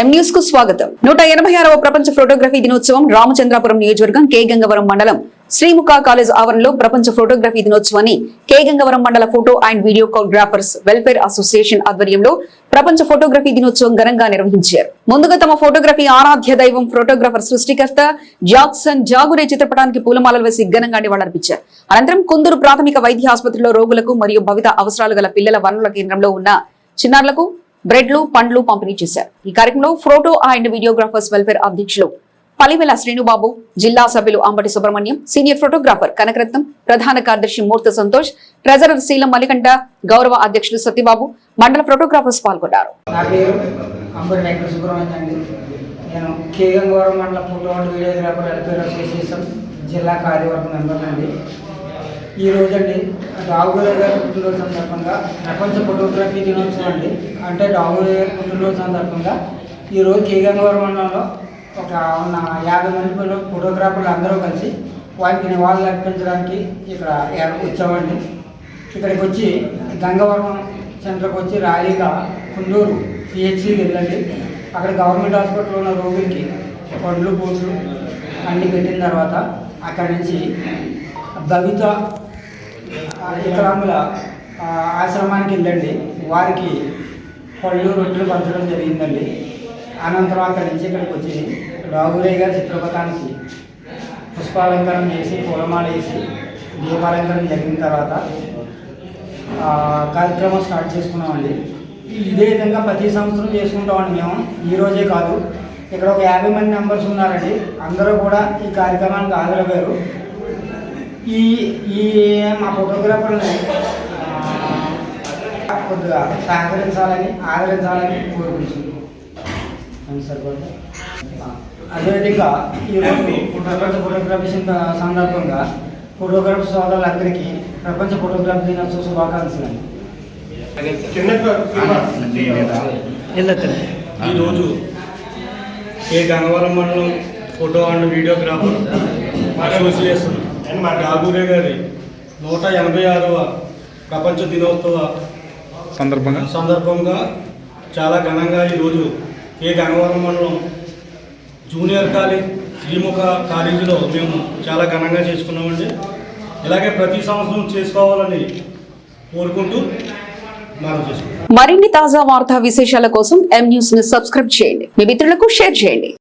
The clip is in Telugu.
ఎం కు స్వాగతం. నూట ఎనభై ఆరవ ప్రపంచ ఫోటోగ్రఫీ దినోత్సవం రామచంద్రాపురం నియోజకవర్గం కే. గంగవరం మండలం. శ్రీముఖ కాలేజ్ ఆవరణలో ప్రపంచ ఫోటోగ్రఫీ దినోత్సవాన్ని కే. గంగవరం మండల photo and videographers welfare association ఆధ్వర్యంలో ప్రపంచ ఫోటోగ్రఫీ దినోత్సవం ఘనంగా నిర్వహించారు. ముందుగా తమ ఫోటోగ్రఫీ ఆరాధ్య దైవం ఫోటోగ్రాఫర్ సృష్టికర్త జాక్సన్ జాగురే చిత్రపటానికి పూలమాలలు వేసి ఘనంగా నివాళులర్పించారు. అనంతరం కుందూరు ప్రాథమిక వైద్య ఆసుపత్రిలో రోగులకు మరియు భవిత అవసరాలు గల పిల్లల వనరుల కేంద్రంలో ఉన్న చిన్నారులకు బ్రెడ్లు పండ్లు పంపిణీ చేశారు. ఈ కార్యక్రమంలో ఫోటో అండ్ వీడియోగ్రాఫర్స్ వెల్ఫేర్ అధ్యక్షులు పలివెల శ్రీనుబాబు జిల్లా సభ్యులు అంబటి సుబ్రహ్మణ్యం సీనియర్ ఫోటోగ్రాఫర్ కనకరత్నం ప్రధాన కార్యదర్శి మూర్తి సంతోష్ ట్రెజరర్ శీలం మలికంట గౌరవ అధ్యక్షులు సత్యబాబు మండల ఫోటోగ్రాఫర్స్ పాల్గొన్నారు. అండి. నేను కేగంగవరం మండల photo and videographer welfare association జిల్లా కార్యవర్గ మెంబర్ అండి ఈ రోజండి రాఘుగారి గారి పుట్టినరోజు సందర్భంగా ప్రపంచ ఫోటోగ్రఫీ దినోత్సవం అండి. అంటే రాఘుగారి గారి పుట్టినరోజు సందర్భంగా ఈరోజు కేగంగవరం మండలంలో ఒక ఉన్న యాభై మంది ఫోటోగ్రాఫర్లు అందరూ కలిసి వారికి నివాళులు అర్పించడానికి ఇక్కడ వచ్చామండి. ఇక్కడికి వచ్చి గంగవరం సెంటర్కి వచ్చి ర్యాలీగా కుందూరు పిహెచ్సికి వెళ్ళండి. అక్కడ గవర్నమెంట్ హాస్పిటల్లో ఉన్న రోగులకి పండ్లు పూట్లు అన్ని పెట్టిన తర్వాత అక్కడి నుంచి భవిత వికలాంగుల ఆశ్రమానికి వెళ్ళండి. వారికి పళ్ళు రొట్టెలు పంచడం జరిగిందండి. అనంతరం అక్కడి నుంచి ఇక్కడికి వచ్చి రాఘురయ్య గారి చిత్రపటానికి పుష్పాలంకరణ చేసి పూలమాల వేసి దీపాలంకరణ జరిగిన తర్వాత కార్యక్రమం స్టార్ట్ చేసుకున్నామండి. ఇదే విధంగా ప్రతి సంవత్సరం చేసుకుంటామండి మేము. ఈ రోజే కాదు ఇక్కడ ఒక యాభై మంది మెంబర్స్ ఉన్నారండి. అందరూ కూడా ఈ కార్యక్రమానికి హాజరయ్యారు. ఈ ఈ మా ఫోటోగ్రాఫర్ని కొద్దిగా సహకరించాలని ఆదరించాలని కోరుకుంటుంది అవును అదేవిధంగా ఈరోజు ప్రపంచ ఫోటోగ్రఫీ సందర్భంగా ఫోటోగ్రఫీ సోదరులందరికీ ప్రపంచ ఫోటోగ్రఫీ దినోత్సవ శుభాకాంక్షలు. ఈరోజు ఏ గంగవరం మండలం ఫోటో అండ్ వీడియోగ్రాఫర్ అసోసియేషన్ మా డాగూరే గారి నూట ఎనభై ఆరవ ప్రపంచ దినోత్సవ సందర్భంగా? సందర్భంగా చాలా ఘనంగా ఈరోజు ఏ గంగవరం మండలం జూనియర్ కాలేజ్ శ్రీముఖ కాలేజీలో మేము చాలా ఘనంగా చేసుకున్నామండి. ఇలాగే ప్రతి సంవత్సరం చేసుకోవాలని కోరుకుంటూ మరిన్ని తాజా వార్తా విశేషాల కోసం ఎం న్యూస్ని సబ్స్క్రైబ్ చేయండి. మీ మిత్రులకు షేర్ చేయండి.